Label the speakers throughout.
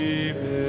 Speaker 1: Amen.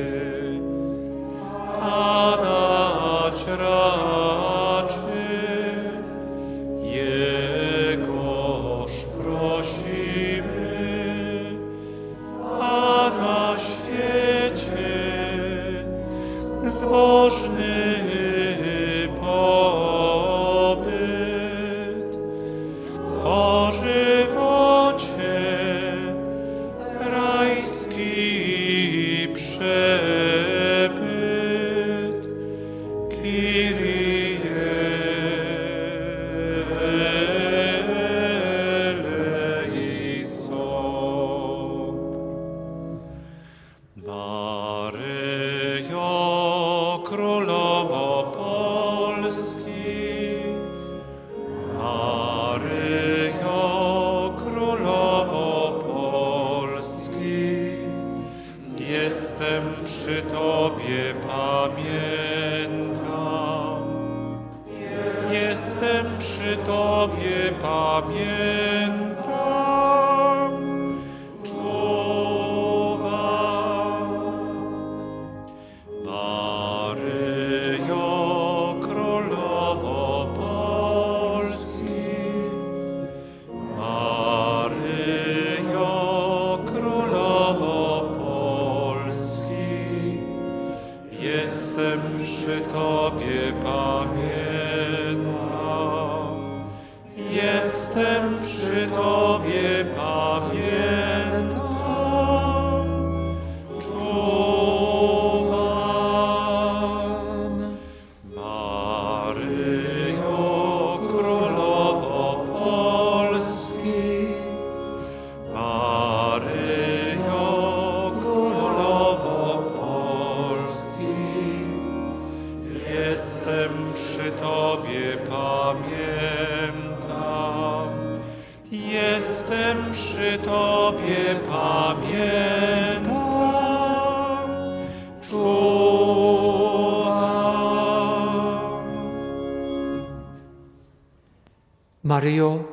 Speaker 1: Maryjo,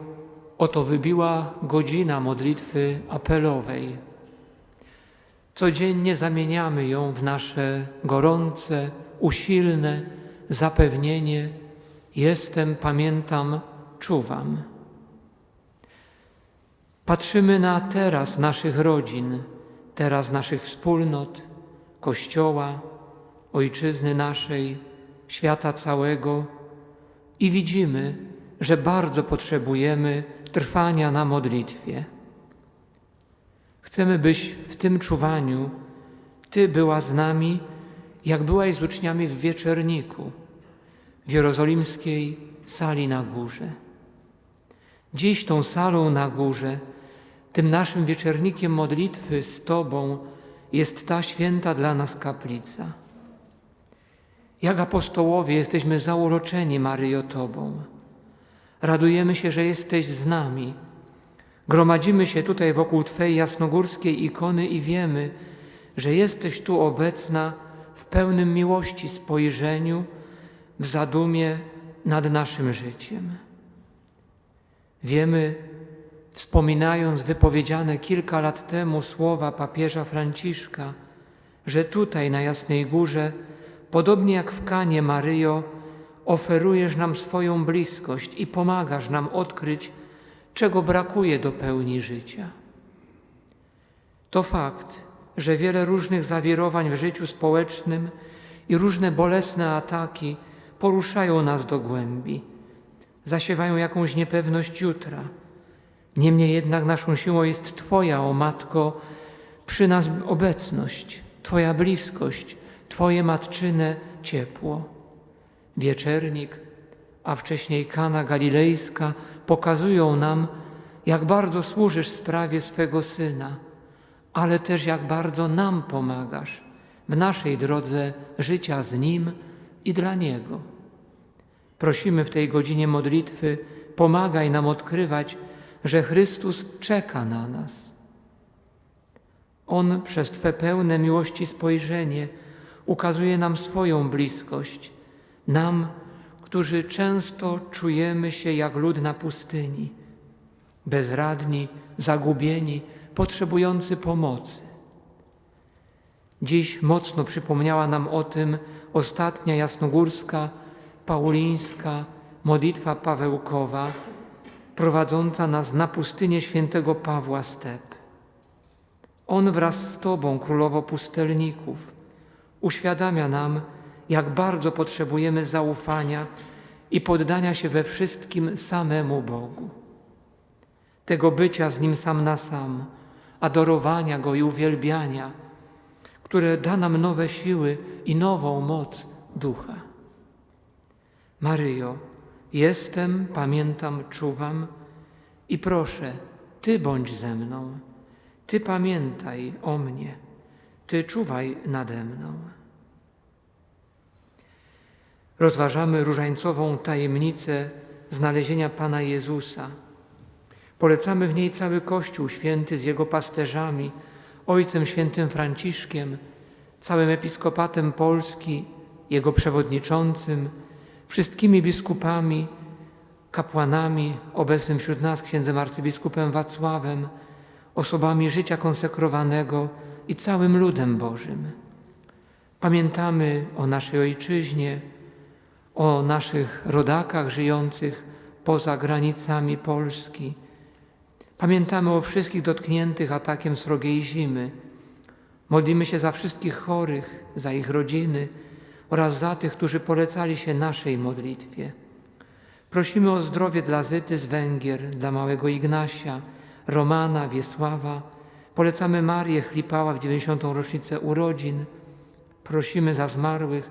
Speaker 2: oto wybiła godzina modlitwy apelowej. Codziennie zamieniamy ją w nasze gorące, usilne zapewnienie: Jestem, pamiętam, czuwam. Patrzymy na teraz naszych rodzin, teraz naszych wspólnot, Kościoła, Ojczyzny naszej, świata całego i widzimy, że bardzo potrzebujemy trwania na modlitwie. Chcemy, byś w tym czuwaniu Ty była z nami, jak byłaś z uczniami w wieczerniku, w jerozolimskiej sali na górze. Dziś tą salą na górze, tym naszym wieczernikiem modlitwy z Tobą jest ta święta dla nas kaplica. Jak apostołowie jesteśmy zauroczeni, Maryjo, Tobą. Radujemy się, że jesteś z nami, Gromadzimy się tutaj wokół Twej jasnogórskiej ikony i wiemy, że jesteś tu obecna w pełnym miłości spojrzeniu, w zadumie nad naszym życiem. Wiemy, wspominając wypowiedziane kilka lat temu słowa papieża Franciszka, że tutaj na Jasnej Górze, podobnie jak w Kanie Maryjo, oferujesz nam swoją bliskość i pomagasz nam odkryć, czego brakuje do pełni życia. To fakt, że wiele różnych zawirowań w życiu społecznym i różne bolesne ataki poruszają nas do głębi, zasiewają jakąś niepewność jutra. Niemniej jednak naszą siłą jest Twoja, o Matko, przy nas obecność, Twoja bliskość, Twoje matczyne ciepło. Wieczernik, a wcześniej Kana Galilejska pokazują nam, jak bardzo służysz sprawie swego Syna, ale też jak bardzo nam pomagasz w naszej drodze życia z Nim i dla Niego. Prosimy w tej godzinie modlitwy, pomagaj nam odkrywać, że Chrystus czeka na nas. On przez Twe pełne miłości spojrzenie ukazuje nam swoją bliskość, nam, którzy często czujemy się jak lud na pustyni, bezradni, zagubieni, potrzebujący pomocy. Dziś mocno przypomniała nam o tym ostatnia jasnogórska, paulińska modlitwa Pawełkowa, prowadząca nas na pustynię świętego Pawła Step. On wraz z Tobą, Królowo Pustelników, uświadamia nam, jak bardzo potrzebujemy zaufania i poddania się we wszystkim samemu Bogu. Tego bycia z Nim sam na sam, adorowania Go i uwielbiania, które da nam nowe siły i nową moc ducha. Maryjo, jestem, pamiętam, czuwam i proszę, Ty bądź ze mną, Ty pamiętaj o mnie, Ty czuwaj nade mną. Rozważamy różańcową tajemnicę znalezienia Pana Jezusa. Polecamy w niej cały Kościół święty z jego pasterzami, Ojcem Świętym Franciszkiem, całym episkopatem Polski, jego przewodniczącym, wszystkimi biskupami, kapłanami, obecnym wśród nas księdzem arcybiskupem Wacławem, osobami życia konsekrowanego i całym ludem Bożym. Pamiętamy o naszej ojczyźnie, o naszych rodakach żyjących poza granicami Polski. Pamiętamy o wszystkich dotkniętych atakiem srogiej zimy. Modlimy się za wszystkich chorych, za ich rodziny oraz za tych, którzy polecali się naszej modlitwie. Prosimy o zdrowie dla Zyty z Węgier, dla małego Ignasia, Romana, Wiesława. Polecamy Marię Chlipała w 90. rocznicę urodzin. Prosimy za zmarłych,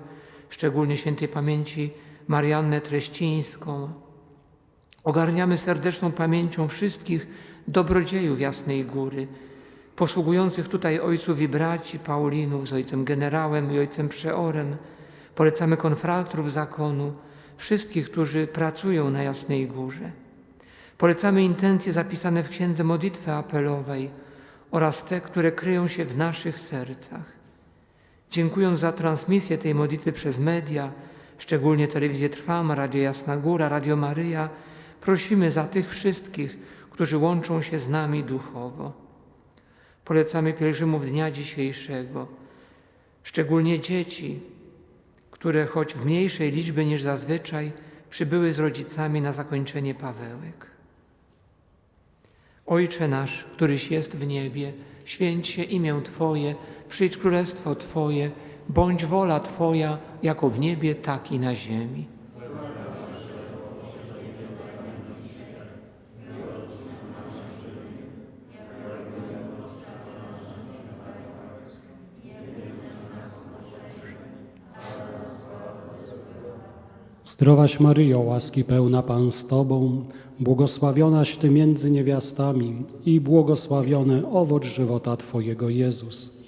Speaker 2: szczególnie świętej pamięci Mariannę Treścińską. Ogarniamy serdeczną pamięcią wszystkich dobrodziejów Jasnej Góry, posługujących tutaj ojców i braci Paulinów z ojcem generałem i ojcem przeorem. Polecamy konfratrów zakonu, wszystkich, którzy pracują na Jasnej Górze. Polecamy intencje zapisane w Księdze Modlitwy Apelowej oraz te, które kryją się w naszych sercach. Dziękując za transmisję tej modlitwy przez media, szczególnie Telewizję Trwam, Radio Jasna Góra, Radio Maryja, prosimy za tych wszystkich, którzy łączą się z nami duchowo. Polecamy pielgrzymów dnia dzisiejszego, szczególnie dzieci, które choć w mniejszej liczbie niż zazwyczaj przybyły z rodzicami na zakończenie Pawełek. Ojcze nasz, któryś jest w niebie, święć się imię Twoje, przyjdź królestwo Twoje, bądź wola Twoja, jako w niebie, tak i na ziemi.
Speaker 3: Zdrowaś Maryjo, łaski pełna Pan z Tobą, błogosławionaś Ty między niewiastami i błogosławiony owoc żywota Twojego Jezus.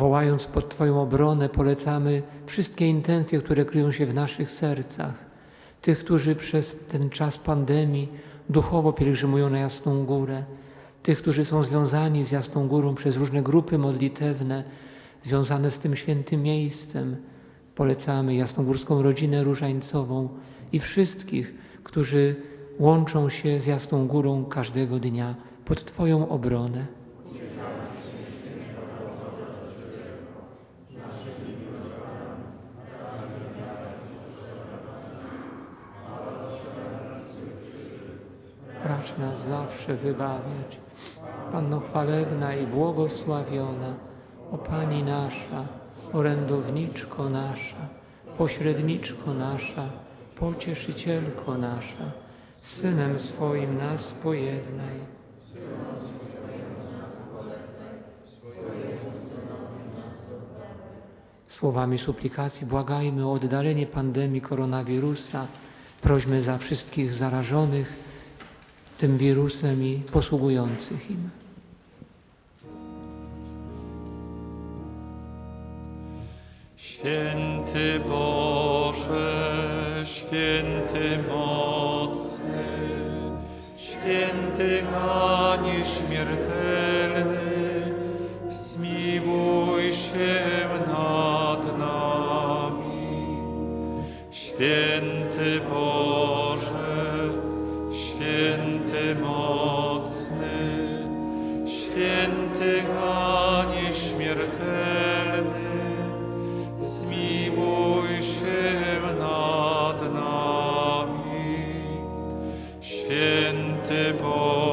Speaker 2: Wołając pod Twoją obronę, polecamy wszystkie intencje, które kryją się w naszych sercach. Tych, którzy przez ten czas pandemii duchowo pielgrzymują na Jasną Górę, tych, którzy są związani z Jasną Górą przez różne grupy modlitewne, związane z tym świętym miejscem. Polecamy Jasnogórską Rodzinę Różańcową i wszystkich, którzy łączą się z Jasną Górą każdego dnia pod Twoją obronę. Racz nas zawsze wybawiać. Panno chwalebna i błogosławiona, o Pani nasza, orędowniczko nasza, pośredniczko nasza, pocieszycielko nasza, Synem swoim nas pojednaj. Słowami suplikacji błagajmy o oddalenie pandemii koronawirusa. Prośmy za wszystkich zarażonych tym wirusem i posługujących im.
Speaker 1: Święty Boże, święty mocny, święty a nieśmiertelny, zmiłuj się nad nami. Święty Boże, mocny, święty a nieśmiertelny, zmiłuj się nad nami. Święty Boże,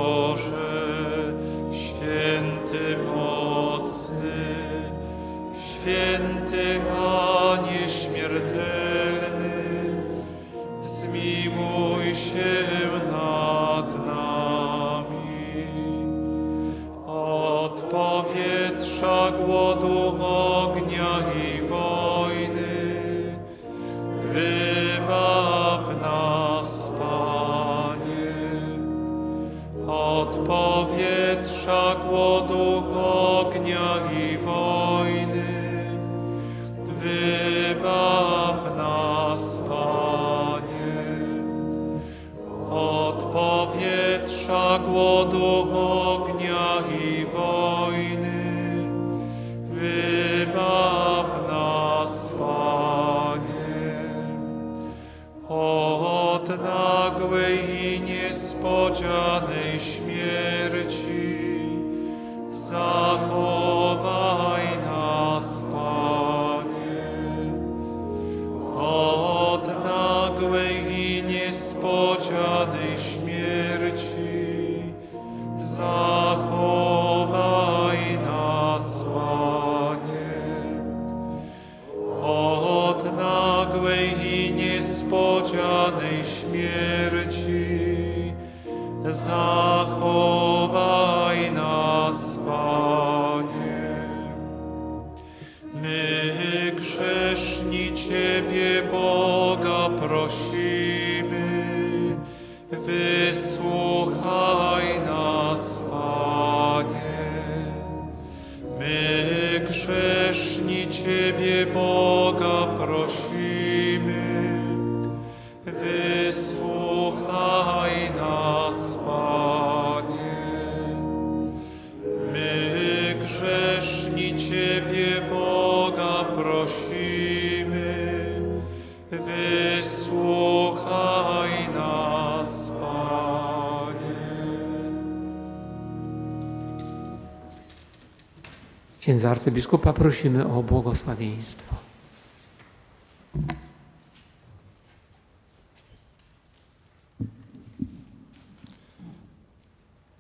Speaker 2: arcybiskupa prosimy o błogosławieństwo.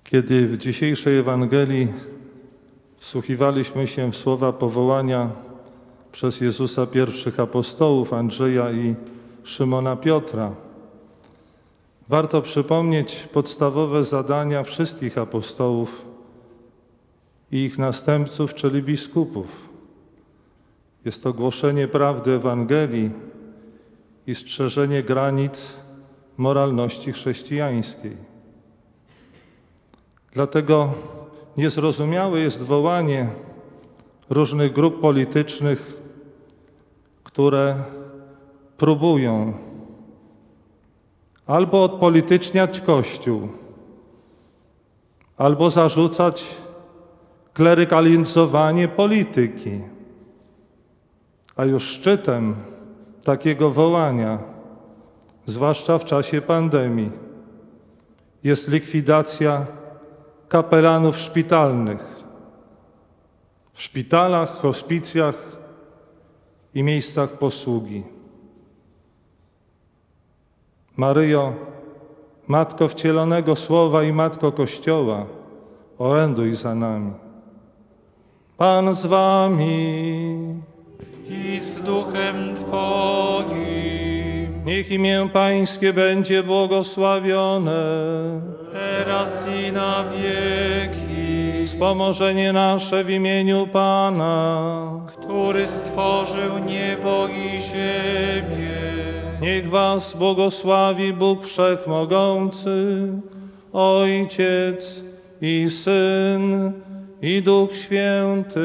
Speaker 4: Kiedy w dzisiejszej Ewangelii wsłuchiwaliśmy się w słowa powołania przez Jezusa pierwszych apostołów Andrzeja i Szymona Piotra, warto przypomnieć podstawowe zadania wszystkich apostołów i ich następców, czyli biskupów. Jest to głoszenie prawdy Ewangelii i strzeżenie granic moralności chrześcijańskiej. Dlatego niezrozumiałe jest wołanie różnych grup politycznych, które próbują albo odpolityczniać Kościół, albo zarzucać klerykalizowanie polityki. A już szczytem takiego wołania, zwłaszcza w czasie pandemii, jest likwidacja kapelanów szpitalnych w szpitalach, hospicjach i miejscach posługi. Maryjo, Matko wcielonego Słowa i Matko Kościoła, oręduj za nami. Pan z wami,
Speaker 1: i z duchem Twoim,
Speaker 4: niech imię Pańskie będzie błogosławione.
Speaker 1: teraz i na wieki,
Speaker 4: Wspomożenie nasze w imieniu Pana.
Speaker 1: który stworzył niebo i ziemię.
Speaker 4: Niech was błogosławi Bóg Wszechmogący, Ojciec i Syn i Duch Święty.